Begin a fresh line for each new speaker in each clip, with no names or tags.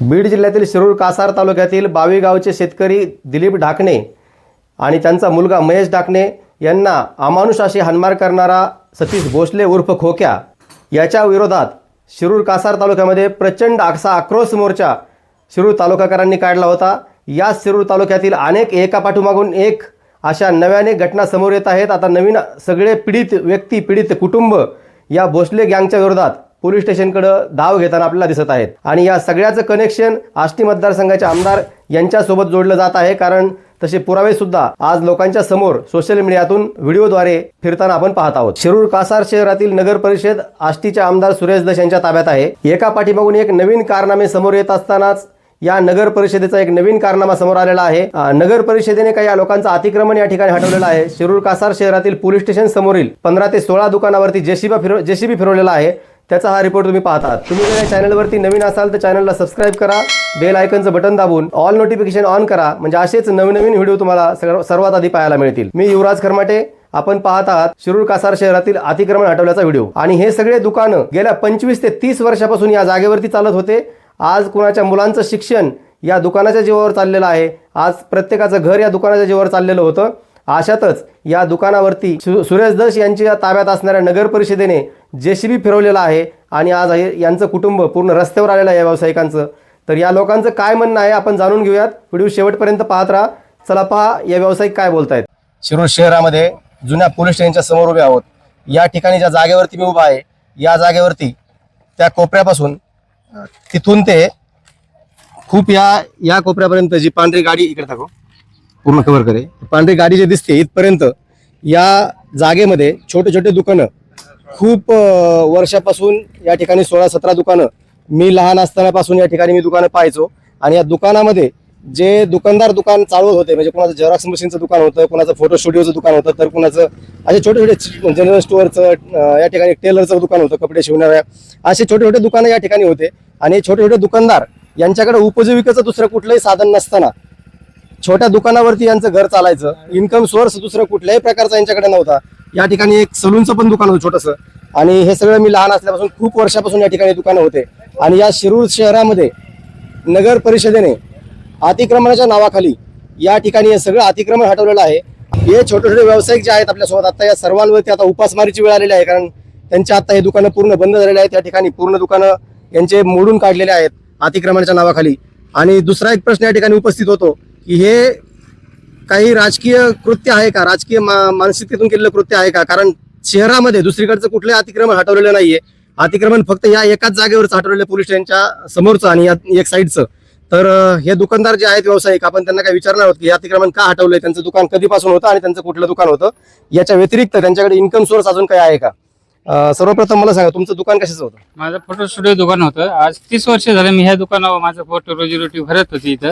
बीड जिल्ह्यातील शिरूर कासार तालुक्यातील बावी गावचे शेतकरी दिलीप ढाकणे आणि त्यांचा मुलगा महेश ढाकणे यांना अमानुषाशी हनमार करणारा सतीश भोसले उर्फ खोक्या याच्या विरोधात शिरूर कासार तालुक्यामध्ये प्रचंड असा आक्रोश मोर्चा शिरूर तालुकाकरांनी काढला होता. या शिरूर तालुक्यातील अनेक एकापाठोमागून एक अशा नव्याने घटना समोर येत आहेत. आता नवीन सगळे पीडित व्यक्ती पीडित कुटुंब या भोसले गँगच्या विरोधात पोलीस स्टेशनकडं धाव घेताना आपल्याला दिसत आहेत. आणि या सगळ्याचं कनेक्शन आष्टी मतदारसंघाचे आमदार यांच्यासोबत जोडलं जात आहे. कारण तसे पुरावे सुद्धा आज लोकांच्या समोर सोशल मीडियातून व्हिडिओद्वारे फिरताना आपण पाहत आहोत. शिरूर कासार शहरातील नगर परिषद आष्टीचे आमदार सुरेश दश यांच्या ताब्यात आहे. एका पाठीमागून एक नवीन कारनामे समोर येत असतानाच या नगर परिषदेचा एक नवीन कारनामा समोर आलेला आहे. नगर परिषदेने काही या लोकांचं अतिक्रमण या ठिकाणी हटवलेलं आहे. शिरूर कासार शहरातील पोलीस स्टेशन समोरील पंधरा ते सोळा दुकानावरती जेसीबी फिरव जेसीबी फिरवलेला आहे. त्याचा हा रिपोर्ट तुम्ही पाहतात. तुम्ही जर या चॅनलवरती नवीन असाल तर चॅनलला सबस्क्राईब करा बेल आयकनचं बटन दाबून ऑल नोटिफिकेशन ऑन करा. म्हणजे असेच नवीन नवीन व्हिडिओ तुम्हाला सर्वात आधी पाहायला मिळतील. मी युवराज खरमाटे आपण पाहत आहात शिरूर कासार शहरातील अतिक्रमण हटवल्याचा व्हिडिओ आणि हे सगळे दुकानं गेल्या पंचवीस ते तीस वर्षापासून या जागेवरती चालत होते. आज कुणाच्या मुलांचं शिक्षण या दुकानाच्या जीवावर चाललेलं आहे. आज प्रत्येकाचं घर या दुकानाच्या जीवावर चाललेलं होतं. अशातच या दुकानावरती सुरेश दस यांच्या ताब्यात असणाऱ्या नगर परिषदेने जेसीबी फिरवलेला आहे आणि आज यांचं कुटुंब पूर्ण रस्त्यावर आलेलं आहे या व्यावसायिकांचं. तर या लोकांचं काय म्हणणं आहे आपण जाणून घेऊयात. व्हिडिओ शेवटपर्यंत पाहत राहा. चला पहा या व्यावसायिक काय बोलतायत. शिरूर शहरामध्ये जुन्या पोलीस स्टेशनच्या समोर उभे आहोत. या ठिकाणी ज्या जागेवरती मी उभा आहे या जागेवरती त्या कोपऱ्यापासून तिथून ते खूप या या कोपऱ्यापर्यंत जी पांढरी गाडी इकडे टाको पूर्ण कव्हर करे पांढरी गाडी जे दिसते इथपर्यंत या जागेमध्ये छोटे छोटे दुकानं खूप वर्षापासून या ठिकाणी सोळा सतरा दुकानं मी लहान असतानापासून या ठिकाणी मी दुकानं पाहायचो. आणि या दुकानामध्ये जे दुकानदार दुकान चालवत होते म्हणजे कोणाचं झेरॉक्स मशीनचं दुकान होतं कोणाचं फोटो स्टुडिओचं दुकान होतं तर कोणाचं असे छोटे छोटे जनरल स्टोअरचं या ठिकाणी टेलरचं दुकान होतं कपडे शिवणाऱ्या असे छोटे छोटे दुकानं या ठिकाणी होते. आणि छोटे छोटे दुकानदार यांच्याकडे उपजीविकेचं दुसरं कुठलंही साधन नसताना छोट्या दुकानावरती यांचं घर चालायचं इन्कम सोर्स दुसरं कुठल्याही प्रकारचा यांच्याकडे नव्हता. या ठिकाणी एक सलूनचं पण दुकान होतं छोटंसं. आणि हे सगळं मी लहान असल्यापासून खूप वर्षापासून या ठिकाणी दुकानं होते. आणि या शिरूर शहरामध्ये नगर परिषदेने अतिक्रमणाच्या नावाखाली या ठिकाणी हे सगळं अतिक्रमण हटवलेलं आहे. हे छोटे छोटे व्यावसायिक जे आहेत आपल्यासोबत आता या सर्वांवरती आता उपासमारीची वेळ आलेली आहे कारण त्यांच्या आता हे दुकानं पूर्ण बंद झालेले आहेत. त्या ठिकाणी पूर्ण दुकानं यांचे मोडून काढलेले आहेत अतिक्रमणाच्या नावाखाली. आणि दुसरा एक प्रश्न या ठिकाणी उपस्थित होतो की हे काही राजकीय कृत्य आहे का? राजकीय मा- मानसिकतेतून केलेलं कृत्य आहे का? कारण शहरामध्ये दुसरीकडचं कुठलंही अतिक्रमण हटवलेलं नाहीये. अतिक्रमण फक्त या एकाच जागेवरच हटवलेलं पोलीस स्टेशनच्या समोरचं आणि या एक साईडचं. तर हे दुकानदार जे आहेत व्यावसायिक आपण त्यांना काय विचारणार आहोत की हे अतिक्रमण का हटवलंय? त्यांचं दुकान कधीपासून होतं आणि त्यांचं कुठलं दुकान होतं? याच्या व्यतिरिक्त त्यांच्याकडे इन्कम सोर्स अजून काय आहे का? सर्वप्रथम मला सांगा तुमचं दुकान कशाचं होतं?
माझं फोटो स्टुडिओ दुकान होतं. आज तीस वर्ष झालं मी ह्या दुकानावर माझं फोटो रोजीरोटी भरत होती इथं.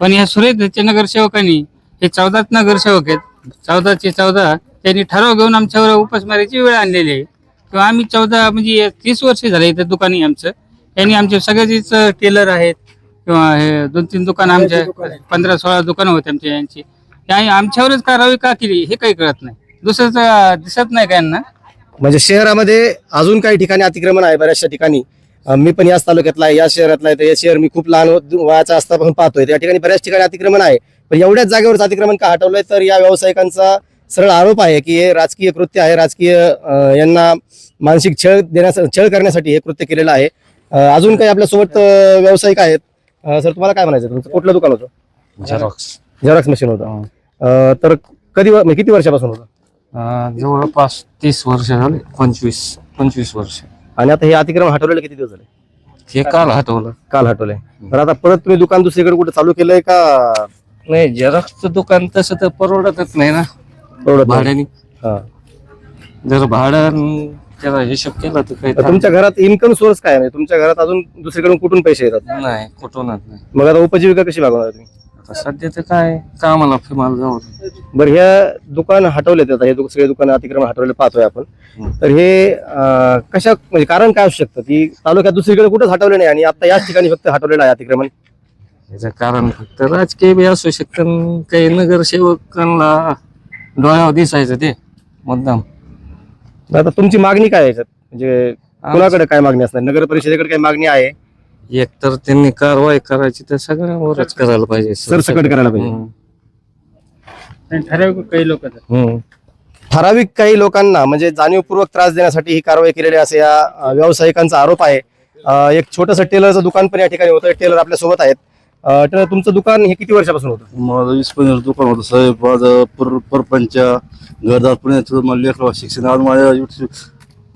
पण ह्या सुरेश नगरसेवकांनी हे चौदाच नगरसेवक आहेत. चौदाचे चौदा त्यांनी ठराव घेऊन आमच्यावर उपासमारीची वेळ आणलेली आहे. किंवा आम्ही चौदा म्हणजे तीस वर्ष झाले इथं दुकान आमचं. यांनी आमचे सगळ्याचीच टेलर आहेत. किंवा हे दोन तीन दुकान आमच्या पंधरा सोळा दुकानं होते आमच्या यांची. आमच्यावरच कारवाई का केली? हे काही कळत नाही. दुसरं दिसत नाही का यांना?
म्हणजे शहरामध्ये अजून काही ठिकाणी अतिक्रमण आहे बऱ्याचशा ठिकाणी. मी पण याच तालुक्यातला आहे या शहरातला आहे तर हे शहर मी खूप लहान वयाचा असतापासून पाहतोय. त्या ठिकाणी बऱ्याच ठिकाणी अतिक्रमण आहे. पण एवढ्याच जागेवरच अतिक्रमण का हटवलंय तर या व्यावसायिकांचा सरळ आरोप आहे की हे राजकीय कृत्य आहे. राजकीय यांना मानसिक छळ देण्यासाठी छळ करण्यासाठी हे कृत्य केलेलं आहे. अजून काही आपल्यासोबत व्यावसायिक आहेत? सर तुम्हाला काय म्हणायचं तुमचं कुठलं दुकान होतं?
झेरॉक्स
झेरॉक्स मशीन होतं. अं, तर कधी म्हणजे किती वर्षापासून होतं?
जवळपास तीस वर्ष झाले पंचवीस पंचवीस वर्ष.
आणि आता हे अतिक्रमण हटवलेलं किती दिवस झाले?
हे काल हटवलं.
काल हटवलंय तर आता परत तुम्ही दुकान दुसरीकडे कुठे चालू केलंय का?
नाही झेरॉक्सचं दुकान तसं तर परवडतच नाही ना.
परवडत नाही?
भाड्याने.
हा.
जर भाडं त्याचा हिशोब केला तर काही
तर तुमच्या घरात इन्कम सोर्स काय आहे? तुमच्या घरात अजून दुसरीकडून कुठून पैसे येतात?
नाही कुठूनच नाही.
मग आता उपजीविका कशी भागवणार तुम्ही?
आता सध्या तर काय कामाला फिमाला जाऊ
बरं ह्या दुकान हटवलेत आता हे दु- सगळे दुकान अतिक्रमण हटवले पाहतोय आपण. तर हे अं, कशा म्हणजे कारण काय असू शकतं? की तालुक्यात दुसरीकडे कुठंच हटवले नाही आणि आता याच ठिकाणी फक्त हटवलेलं आहे अतिक्रमण?
याचं कारण फक्त राजकीय बी असू शकतं आणि काही नगरसेवकांना डोळ्यावर दिसायचं ते मुद्दाम.
आता तुमची मागणी काय आहे याच्यात? म्हणजे कुणाकडे काय मागणी असणार? नगर परिषदेकडे काय मागणी आहे?
एकतर त्यांनी कारवाई करायची तर सगळ्यांवरच करायला पाहिजे
सरसकट करायला पाहिजे.
हम्म.
आणि ठराविक काही लोक
हम्म.
ठराविक काही लोकांना म्हणजे जाणीवपूर्वक त्रास देण्यासाठी ही कारवाई केलेली असे या अ, व्यावसायिकांचा आरोप आहे. अ, एक छोटंसं टेलरचं दुकान पण या ठिकाणी होतं. टेलर आपल्यासोबत आहेत. अ, टेलर तुमचं दुकान हे किती वर्षापासून होतं?
माझं वीस पंधरा दुकान होतं साहेब. माझं पर परपंच घरदार पुण्यात मला शिक्षण. आज माझ्या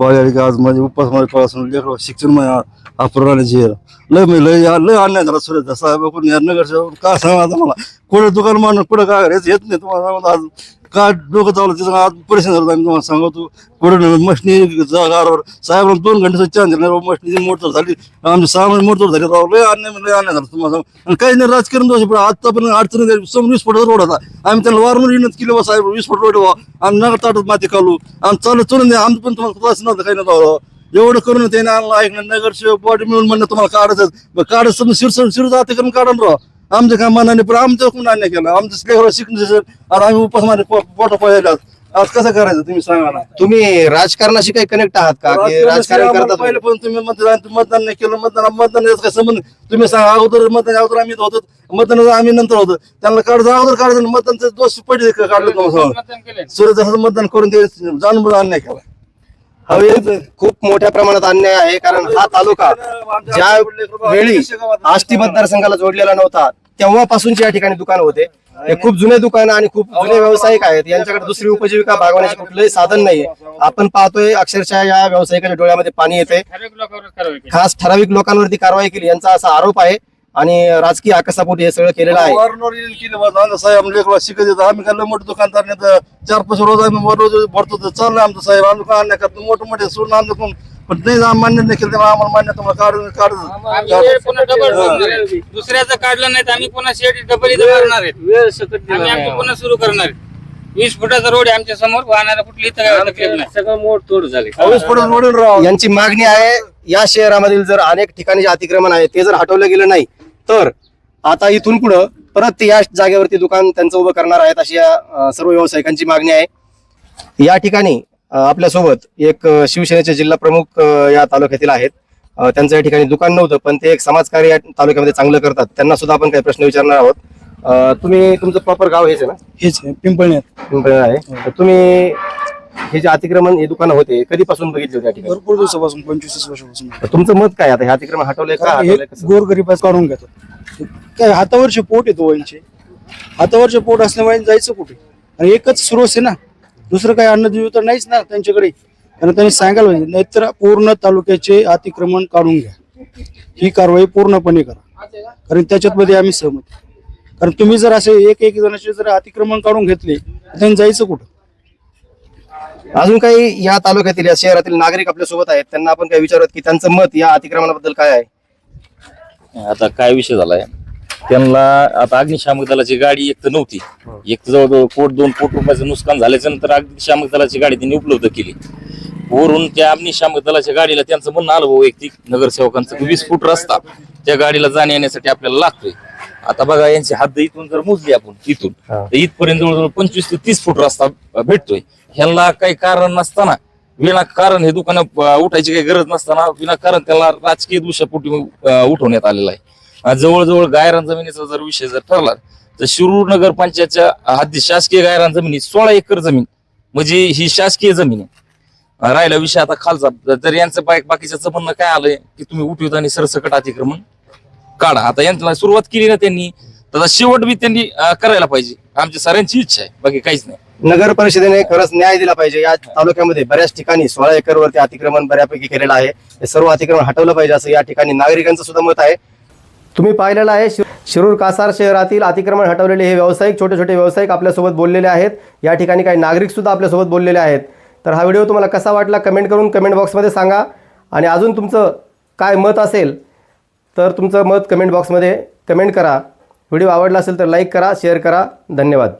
पाहिजे आज माझे उपास माझ्या पासून लेकरं शिक्षण माझ्या अपुराने झेल लय मी लय लय अन्याय झाला सुरेश साहेब कोण नगर का सांगा आता मला? कुठं दुकान मारणं कुठं काय करायचं? येत नाही तुम्हाला. आज काय डोकं चावलं? तिथं आज परेशान झालं आम्ही तुम्हाला सांगतो. कुठं मशनी जागावर साहेब दोन घंटे चान्स दिला मशनी मोटर झाली. आमची सामान महिने मोटर झाली. राव लय अन्याय लय अन्याय झाला तुम्हाला आणि काही नाही राजकारण दोष पण आतापर्यंत अडचणी समोर वीस फुटाचा रोड होता. आम्ही त्यांना वारंवार विनंती केली बा साहेब वीस फुट रोड व्हा आम्ही नगर ताटत माती खालू. आणि चालू चलून द्या आमचं पण तुम्हाला त्रास नव्हतं काही नव्हतं एवढं करून त्याने आणलं ऐकलं नगरसेवक बॉडी मिळून म्हणणं तुम्हाला काढायचं काढत समजा शिरसर शिर जाते करून काढून राहा आमच्या काय मनाने पण आमचं कोण अन्याय केलं. आमचं लेकरं शिकण्याचं आता आम्ही उपास मारे पोटा पाहिजे आज कसं करायचं तुम्ही सांगा ना.
तुम्ही राजकारणाशी काही कनेक्ट आहात का? की राजकारण करता
पहिले
तुम्ही?
पण तुम्ही मतदान मतदान नाही केलं मतदान मतदान याचा काय संबंध तुम्ही सांगा अगोदर मतदान अगोदर आम्ही होतो मतदान आम्ही नंतर होतो. त्यांना काढ अगोदर काढायचं मतदानचे दोष पडले का काढलं तुम्हाला
मतदान
सूर्य जसं मतदान करून ते जाणून अन्याय केला.
हवे खूप मोठ्या प्रमाणात अन्याय आहे कारण हा तालुका ज्या वेळी आष्टी मतदारसंघाला जोडलेला नव्हता. तेव्हापासूनची या ठिकाणी दुकान होते. हे खूप जुने दुकान आणि खूप जुने व्यावसायिक आहेत. यांच्याकडे दुसरी उपजीविका भागवण्याचे कुठलंही साधन नाहीये. आपण पाहतोय अक्षरशः या व्यावसायिकाच्या डोळ्यामध्ये पाणी येते खास ठराविक लोकांवरती कारवाई केली. यांचा असा आरोप आहे आणि राजकीय आकसापोटी हे सगळं केलेलं आहे.
साहेब लेकरं शिकत आम्ही काय मोठे दुकानदार नाही चार पाच रोज आम्ही रोज भरतो चाललं आमचं साहेब. आम्ही काय अन्याय करतो मोठे मोठे सोडून आमचं पण आम्ही मान्य नाही केलं तेव्हा आम्हाला मान्य तुम्हाला काढून
आम्ही हे पुन्हा डबल. दुसऱ्याचं काढलं नाही तर आम्ही पुन्हा शेड डबल इथं भरणार आहेत
वेळ सकट दिला
आम्ही
नाही.
आमचं पुन्हा सुरू करणार. वीस फुटाचा रोड आहे आमच्यासमोर वाहणारा कुठली इथं काय तकलीफ नाही.
सगळं मोड तोड झाली.
पाऊस पडून वडील राव.
यांची मागणी आहे या शहरामधील जर अनेक ठिकाणी जे अतिक्रमण आहे ते जर हटवलं गेलं नाही तर आता इथून पुढं परत ते या जागेवरती दुकान त्यांचं उभं करणार आहेत अशी या अं, सर्व व्यावसायिकांची मागणी आहे. या ठिकाणी आपल्यासोबत एक शिवसेनेचे जिल्हा प्रमुख या तालुक्यातील आहेत. त्यांचं या ठिकाणी दुकान नव्हतं पण ते एक समाजकार्य या तालुक्यामध्ये चांगलं करतात. त्यांना सुद्धा आपण काही प्रश्न विचारणार आहोत. तुम्ही तुमचं प्रॉपर गाव हेच आहे ना?
हेच आहे, पिंपळनेर.
पिंपळनेर आहे. तुम्ही हे जे अतिक्रमण हे दुकानं होते कधीपासून बघितले होते ठिकाणी?
भरपूर दिवसापासून पंचवीस वर्षापासून
तुमचं मत काय आता हे अतिक्रमण हटवलंय का?
गोरगरीबाच काढून घेतात. काय हातावरचे पोट येतो वयांचे हातावरचे पोट असल्यामुळे जायचं कुठे? आणि एकच स्रोत आहे ना दुसरं काही अन्नजीव तर नाहीच ना त्यांच्याकडे. कारण त्यांनी सांगायला पाहिजे नाहीतर पूर्ण तालुक्याचे अतिक्रमण काढून घ्या. ही कारवाई पूर्णपणे करा. कारण त्याच्यात मध्ये आम्ही सहमत. कारण तुम्ही जर असे एक एक जणांचे जर अतिक्रमण काढून घेतले तर त्यांनी जायचं कुठं?
अजून काही या तालुक्यातील या शहरातील नागरिक आपल्यासोबत आहेत. त्यांना आपण काय विचारत की त्यांचं मत या अतिक्रमणाबद्दल काय आहे?
आता काय विषय झालाय? त्यांना आता अग्निशामक दलाची गाडी एक तर नव्हती. एक तर जवळजवळ कोट दोन कोटी रुपयाचं नुकसान झाल्याच्यानंतर अग्निशामक दलाची गाडी त्यांनी उपलब्ध केली. वरून त्या अग्निशामक दलाच्या गाडीला त्यांचं म्हणणं आलं भाऊ वैयक्तिक नगरसेवकांचं वीस फूट रस्ता त्या गाडीला जाण्या येण्यासाठी आपल्याला लागतोय. आता बघा यांची हद्द इथून जर मोजली आपण इथून
हा.
तर इथपर्यंत जवळजवळ पंचवीस ते तीस फूट रस्ता भेटतोय. ह्यांना काही कारण नसताना विनाकारण हे दुकानं उठायची काही गरज नसताना विनाकारण त्याला राजकीय दृश्यापोटी उठवण्यात आलेला आहे. अं, जवळजवळ गायरान जमिनीचा जर विषय जर ठरला तर शिरूर नगर पंचायतच्या हद्दी शासकीय गायरान जमिनी सोळा एकर जमीन म्हणजे ही शासकीय जमीन आहे. राहिला विषय आता खालचा. तर यांचं बाकी बाकीच्या म्हणणं काय आलंय की तुम्ही उठवित आणि सरसकट अतिक्रमण काढा. आता यांना सुरुवात केली ना त्यांनी तर शेवट बी त्यांनी करायला पाहिजे. आमची सगळ्यांची इच्छा आहे बाकी काहीच नाही.
नगर परिषदेने खरंच न्याय दिला पाहिजे. या तालुक्यामध्ये बऱ्याच ठिकाणी सोळा एकर वरती अतिक्रमण बऱ्यापैकी केलेलं आहे. हे सर्व अतिक्रमण हटवलं पाहिजे असं या ठिकाणी नागरिकांचं सुद्धा मत आहे. तुम्ही पाहिलेलं आहे शि- शिरूर कासार शहरातील अतिक्रमण हटवलेले हे व्यावसायिक छोटे छोटे व्यावसायिक आपल्यासोबत बोललेले आहेत. या ठिकाणी काही नागरिकसुद्धा आपल्यासोबत बोललेले आहेत. तर हा व्हिडिओ तुम्हाला कसा वाटला कमेंट करून कमेंट बॉक्समध्ये सांगा. आणि अजून तुमचं काय मत असेल तर तुमचं मत कमेंट बॉक्समध्ये कमेंट करा. व्हिडिओ आवडला असेल तर लाईक करा शेअर करा. धन्यवाद.